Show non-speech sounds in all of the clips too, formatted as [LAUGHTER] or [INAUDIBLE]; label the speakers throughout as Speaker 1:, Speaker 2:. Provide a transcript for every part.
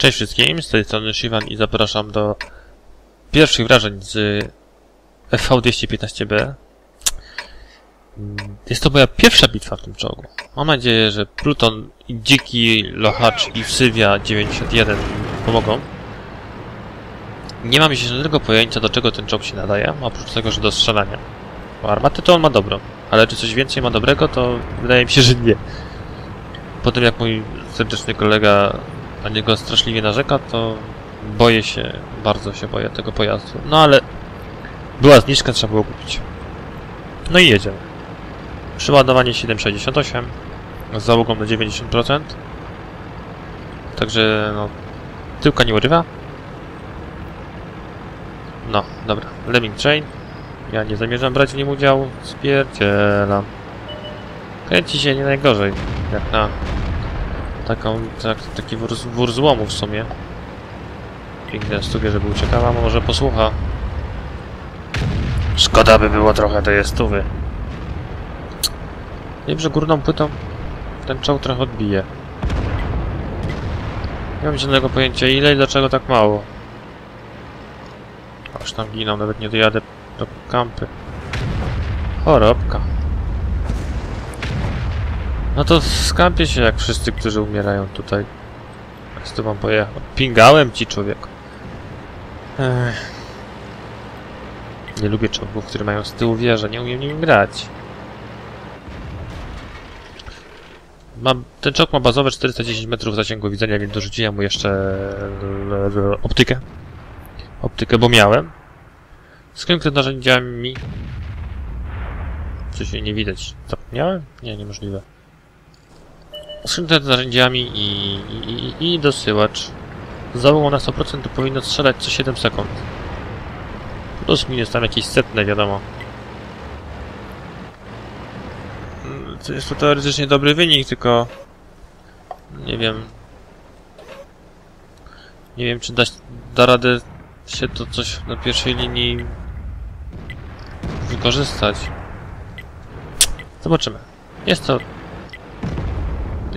Speaker 1: Cześć wszystkim, z tej strony Shivan i zapraszam do pierwszych wrażeń z FV215B. Mm, Jest to moja pierwsza bitwa w tym czołgu. Mam nadzieję, że Pluton, Dziki, Lohacz i Sylwia 91 mi pomogą. Nie mam żadnego pojęcia, do czego ten czołg się nadaje, oprócz tego, że do strzelania. Bo armatę to on ma dobrą, ale czy coś więcej ma dobrego, to wydaje mi się, że nie. Po tym jak mój serdeczny kolega na niego straszliwie narzeka, to boję się, bardzo się boję tego pojazdu. No ale była zniżka, trzeba było kupić. No i jedziemy. Przeładowanie 7,68 z załogą na 90%. Także no, tyłka nie urywa. No, dobra. Lemming Train. Ja nie zamierzam brać w nim udziału. Spierdzielam. Kręci się nie najgorzej, jak na taką, tak, taki wór, wór złomu w sumie. Piękne stuwie, żeby uciekała, może posłucha. Szkoda by było trochę tej stówy. Wiem, że górną płytą ten czołg trochę odbije. Nie mam żadnego pojęcia ile i dlaczego tak mało. Aż tam giną, nawet nie dojadę do kampy. Chorobka. No to skampię się jak wszyscy, którzy umierają tutaj. Z tobą pojechał. Pingałem ci, człowieku. Ech. Nie lubię czołgów, które mają z tyłu wieże. Nie umiem nim grać. Mam, ten czołg ma bazowe 410 metrów zasięgu widzenia, więc dorzuciłem mu jeszcze optykę. Optykę, bo miałem. Z narzędziami. Coś jej nie widać. Zapomniałem? Nie, niemożliwe. Skrzynkę z narzędziami i, i, i, dosyłacz. Z załogą na 100% to powinno strzelać co 7 sekund. Plus minus tam jakieś setne, wiadomo. Mm, To jest to teoretycznie dobry wynik, tylko... Nie wiem... Nie wiem, czy da, da radę się to coś na pierwszej linii wykorzystać. Zobaczymy. Jest to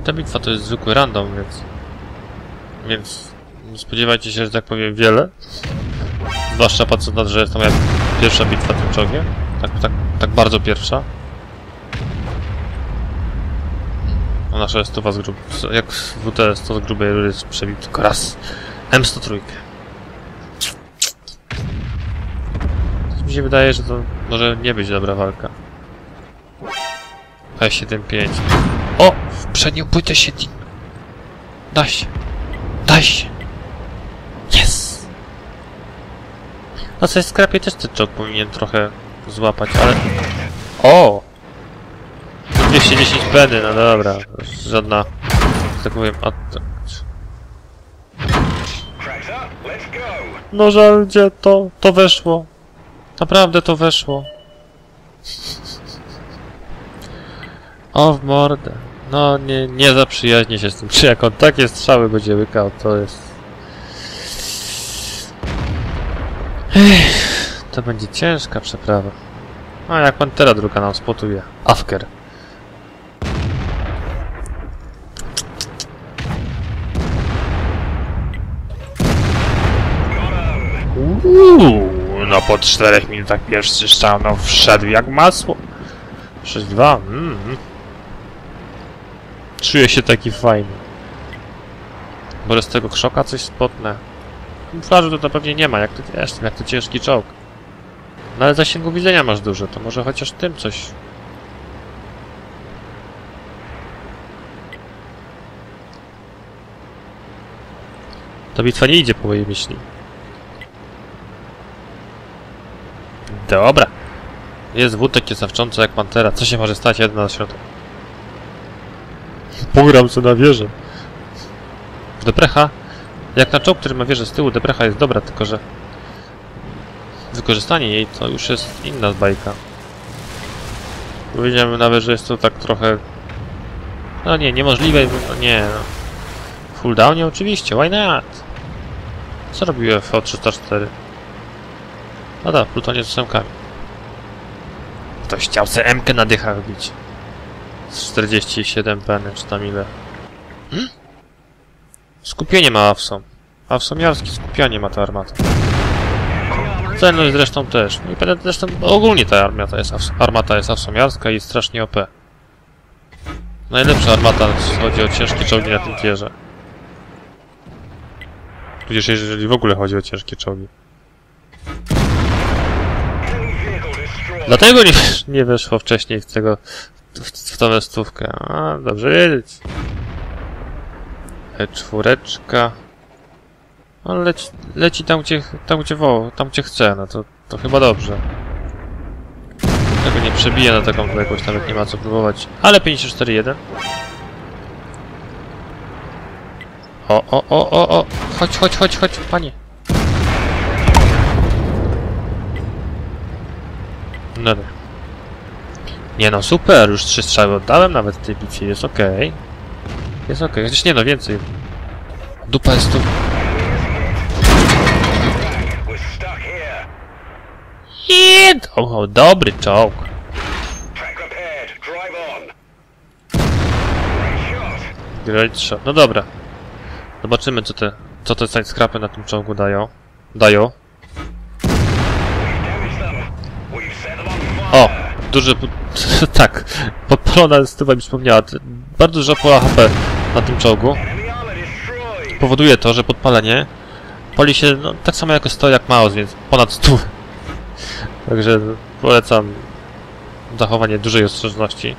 Speaker 1: ta bitwa to jest zwykły random, więc... Więc nie spodziewajcie się, że tak powiem, wiele. Zwłaszcza patrząc na to, że jest to moja pierwsza bitwa tym czołgiem. Tak, tak, tak bardzo pierwsza. A nasza jest to was grub... Jak WTS to z grubej rury przebił tylko raz. M103. Coś mi się wydaje, że to może nie być dobra walka. P75. Przednią płytę się di... Da się. Da się. Yes! No coś skrapie też ten czołg powinien trochę złapać, ale... O! 210 peny, no dobra. Żadna, tak powiem, at...
Speaker 2: Cracks up, let's go!
Speaker 1: No żal, gdzie to, to weszło. Naprawdę to weszło. O, w mordę. No, nie, nie zaprzyjaźnię się z tym. Czy jak on takie strzały będzie łykał, to jest... Ech, to będzie ciężka przeprawa. A jak Pantera druga nam spotuje. Afker. Uuu, no po czterech minutach pierwszy strzał, no wszedł jak masło. 6-2, mm. Czuję się taki fajny. Bo z tego krzoka coś spotnę. Kamuflażu to, to pewnie nie ma, jak to wiesz, jak to ciężki czołg. No ale zasięgu widzenia masz duże, to może chociaż tym coś. Ta bitwa nie idzie po mojej myśli. Dobra. Jest wódek, jest zawcząco jak pantera. Co się może stać? Jedna na środku. Pogram sobie na wieżę. Deprecha. Jak na czołg, który ma wieżę z tyłu, deprecha jest dobra, tylko że wykorzystanie jej to już jest inna bajka. Powiedziałem nawet, że jest to tak trochę... No nie, niemożliwe, no nie no. Full downie oczywiście, why not? Co robił FO304? No da, plutonie z ósemkami. Ktoś chciał se M-kę na dychach bić. Z 47 peny, czy tam ile. Hmm? Skupienie ma AWSą. A w Somiarski skupianie ma ta armata. Celność zresztą też. No i pewnie zresztą ogólnie ta armata jest, armata jest awsomiarska i strasznie OP. Najlepsza armata, jeśli chodzi o ciężkie czołgi na tym tierze. Tudzież jeżeli w ogóle chodzi o ciężkie czołgi. Dlatego nie, nie weszło wcześniej w tego, w, tą stówkę. A, dobrze wiedzieć. E4. On leci, leci tam, gdzie, tam, gdzie woł, tam, gdzie chce, no to, to chyba dobrze. Tego nie przebije na taką odległość, nawet nie ma co próbować. Ale 54-1. O, o, o, o, o! Chodź, chodź, chodź, chodź, panie! No dobra. Nie no, super, już trzy strzały oddałem nawet w tej bitwie, jest okej. Jest okej, chociaż nie no, więcej. Dupa jest tu. Jed! O, dobry czołg.
Speaker 2: Great shot.
Speaker 1: No dobra. Zobaczymy, co te, co te side na tym czołgu dają. Dają. O! Duży... [LAUGHS] tak. Podpalona stuwa mi przypomniała. T- Bardzo dużo pola HP na tym czołgu. Powoduje to, że podpalenie pali się no, tak samo jako 100 jak Maus, więc ponad 100. [LAUGHS] Także polecam zachowanie dużej ostrożności.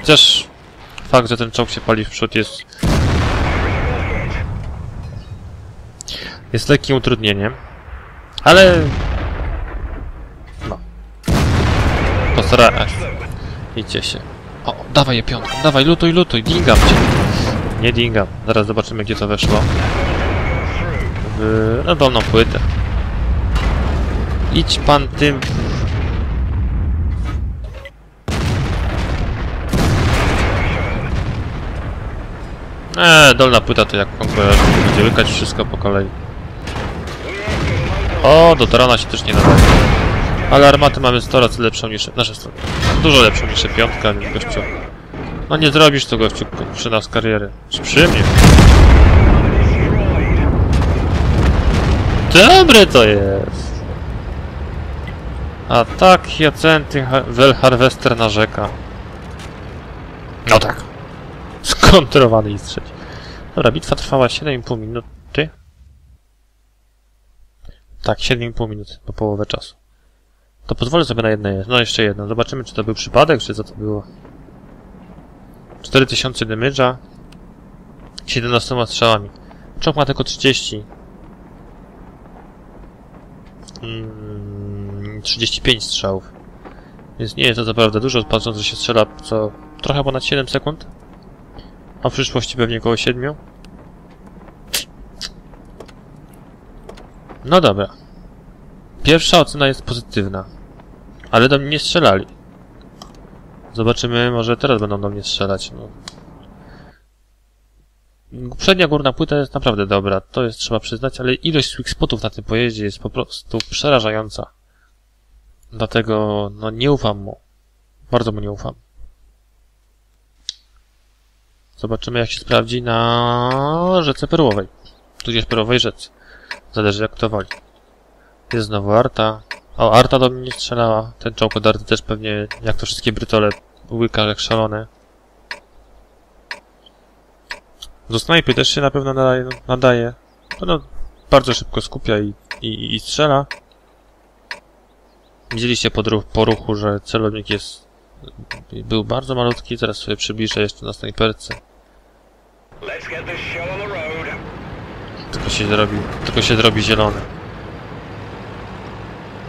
Speaker 1: Chociaż fakt, że ten czołg się pali w przód jest jest lekkim utrudnieniem. Ale no. Postara... Idźcie się. O, dawaj je piątką, dawaj, lutuj, lutuj, dingam cię. Nie dingam. Zaraz zobaczymy, gdzie to weszło. W... na dolną płytę. Idź pan tym... Eee, dolna płyta to jak konkurent będzie łykać wszystko po kolei. O, do Torana się też nie nadaje. Ale armatę mamy 100 razy lepszą niż... 100, dużo lepszą niż piątka, więc gościu... No nie zrobisz to gościu przy nas kariery. Czy przy mnie? Dobre to jest! A tak Jacenty Ha- Wel Harvester narzeka. No tak. Skontrolowany i strzeć. Dobra, bitwa trwała 7,5 minuty. Tak, 7,5 minut, po połowę czasu. To pozwolę sobie na jedno, no jeszcze jedno. Zobaczymy, czy to był przypadek, czy co to było. 4000 damage'a 17 strzałami. Czołg ma tylko 30. Mm, 35 strzałów. Więc nie jest to naprawdę dużo, patrząc, że się strzela co trochę ponad 7 sekund. A w przyszłości pewnie około 7. No dobra. Pierwsza ocena jest pozytywna. Ale do mnie nie strzelali. Zobaczymy, może teraz będą do mnie strzelać. No. Przednia górna płyta jest naprawdę dobra, to jest trzeba przyznać, ale ilość sweet spotów na tym pojeździe jest po prostu przerażająca. Dlatego, no nie ufam mu. Bardzo mu nie ufam. Zobaczymy jak się sprawdzi na rzece perłowej. Tudzież perłowej rzece. Zależy jak to woli. Jest znowu Arta. O, Arta do mnie nie strzelała. Ten czołg od Arty też pewnie, jak to wszystkie brytole, łyka jak szalone. Do snajpy też się na pewno nadaje. nadaje. To no, bardzo szybko skupia i, i, i strzela. Widzieliście po, po ruchu, że celownik jest był bardzo malutki, teraz sobie przybliżę jeszcze na snajperce. Tylko się zrobi, tylko się zrobi zielone.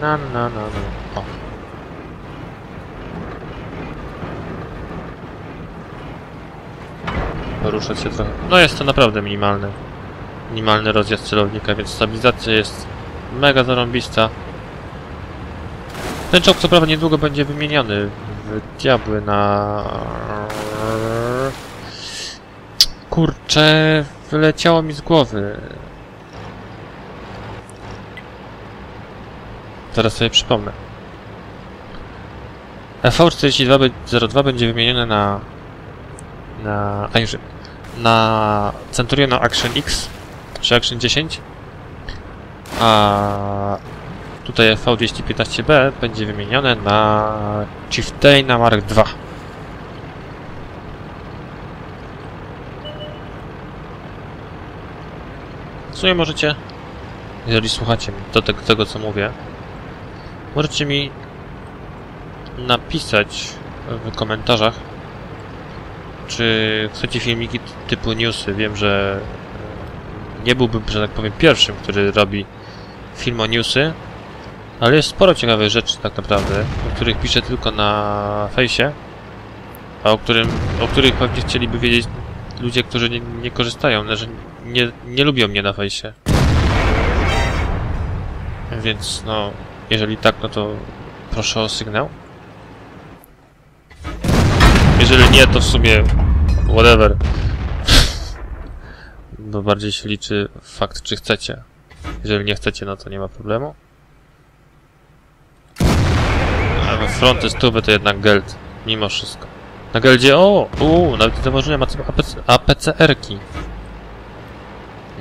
Speaker 1: Na, na, na, na. O. Poruszać się trochę. No jest to naprawdę minimalne. Minimalny rozjazd celownika, więc stabilizacja jest mega zarąbista. Ten czołg co prawda niedługo będzie wymieniony w diabły na... Kurczę, wyleciało mi z głowy. Zaraz sobie przypomnę. V4202 będzie wymienione na... na... A już... na Centuriona Action X czy Action 10. A tutaj V215B będzie wymienione na Chieftaina Mark II. W sumie możecie, jeżeli słuchacie do tego, tego co mówię, możecie mi napisać w komentarzach, czy chcecie filmiki typu newsy. Wiem, że e, nie byłbym, że tak powiem, pierwszym, który robi film o newsy, ale jest sporo ciekawych rzeczy tak naprawdę, o których piszę tylko na fejsie, a o, którym, o których pewnie chcieliby wiedzieć ludzie, którzy nie, nie korzystają, że nie, nie lubią mnie na fejsie. Więc no, jeżeli tak, no to proszę o sygnał. Jeżeli nie, to w sumie whatever. Bo bardziej się liczy fakt, czy chcecie. Jeżeli nie chcecie, no to nie ma problemu. Ale fronty stówy to jednak geld. Mimo wszystko. Na geldzie, o! Uuu, nawet nie zauważyłem APC, APCR-ki.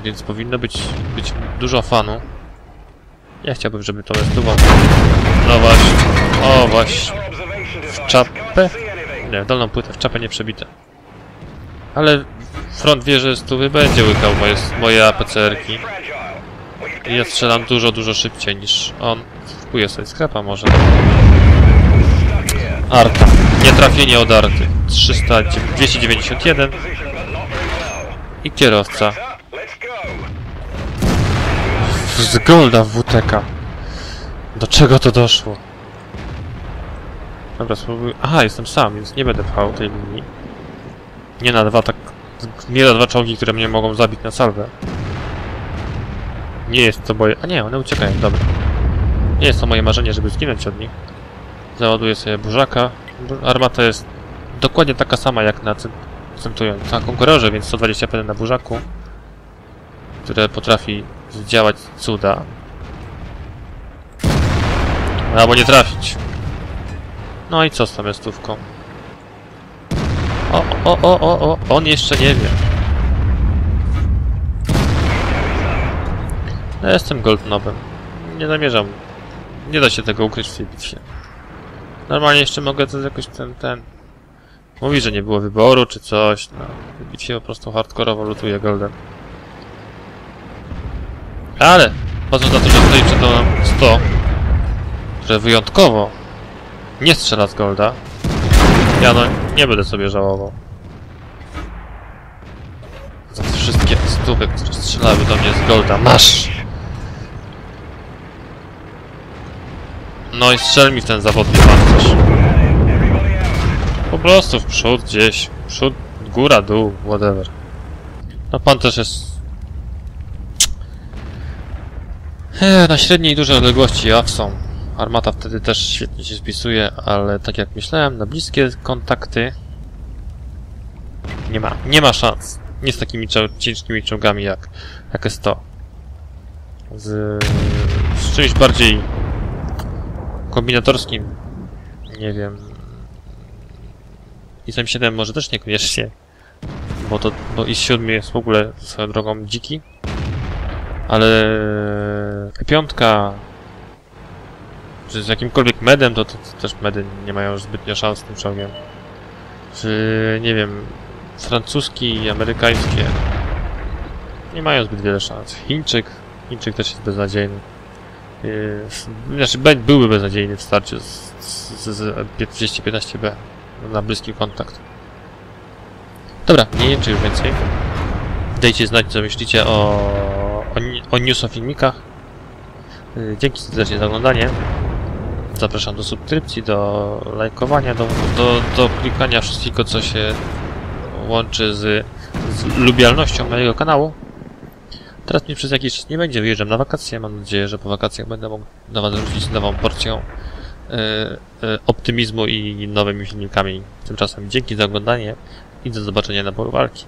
Speaker 1: Więc powinno być, być dużo fanu. Ja chciałbym, żeby to stówą. No właśnie. O, właśnie.
Speaker 2: Device
Speaker 1: czapę? Nie, w dolną płytę, w czapę nie przebite. Ale front wie, że stówy będzie łykał moje, moje APCR-ki. I ja strzelam dużo, dużo szybciej niż on. Spróbuję sobie skrepa może. Arta. Nietrafienie od arty. 300, 291
Speaker 2: Position, but not very well.
Speaker 1: i kierowca. Z golda w WTK. Do czego to doszło? Dobra, spróbuję. Aha, jestem sam, więc nie będę pchał tej linii. Nie na dwa tak. Nie na dwa czołgi, które mnie mogą zabić na salwę. Nie jest to moje. A nie, one uciekają, dobra. Nie jest to moje marzenie, żeby zginąć od nich. Załaduję sobie burzaka. Bu- Armata jest dokładnie taka sama jak na cen- centując na konkurorze, więc 125 na burzaku, które potrafi zdziałać cuda. Albo nie trafić. No i co z tą miastówką? O, o, o, o, o, on jeszcze nie wie. No, Ja jestem goldnobem. Nie zamierzam. Nie da się tego ukryć w tej bitwie. Normalnie jeszcze mogę to jakoś ten, ten... Mówi, że nie było wyboru czy coś. No, w bitwie po prostu hardkorowo lutuje goldem. Ale patrząc na to, że stoi przed mną 100, które wyjątkowo nie strzela z golda, ja no nie będę sobie żałował. Za wszystkie stówy, które strzelały do mnie z golda. Masz! No i strzel mi w ten zawodny pancerz. Po prostu w przód gdzieś. W przód, góra, dół, whatever. No pancerz jest... Eee, na średniej i dużej odległości awsą. Armata wtedy też świetnie się spisuje, ale tak jak myślałem, na bliskie kontakty nie ma, nie ma szans. Nie z takimi ciężkimi czołgami jak, jak S100. Z, z czymś bardziej kombinatorskim, nie wiem, i 7 może też niekoniecznie, bo to, bo i 7 jest w ogóle swoją drogą dziki, ale piątka czy z jakimkolwiek medem, to, to, to też medy nie mają zbytnio szans z tym czołgiem. Czy, nie wiem, francuski i amerykańskie nie mają zbyt wiele szans. Chińczyk, Chińczyk też jest beznadziejny. Yy, znaczy, byłby beznadziejny w starciu z, z, z 215B na bliski kontakt. Dobra, nie wiem czy już więcej. Dajcie znać co myślicie o, o, o news o filmikach. Yy, Dzięki serdecznie za oglądanie. Zapraszam do subskrypcji, do lajkowania, do, do, do klikania wszystkiego co się łączy z, z lubialnością mojego kanału. Teraz mnie przez jakiś czas nie będzie, wyjeżdżam na wakacje. Mam nadzieję, że po wakacjach będę mógł do Was wrócić nową porcją e, optymizmu i nowymi filmikami. Tymczasem dzięki za oglądanie i do zobaczenia na polu walki.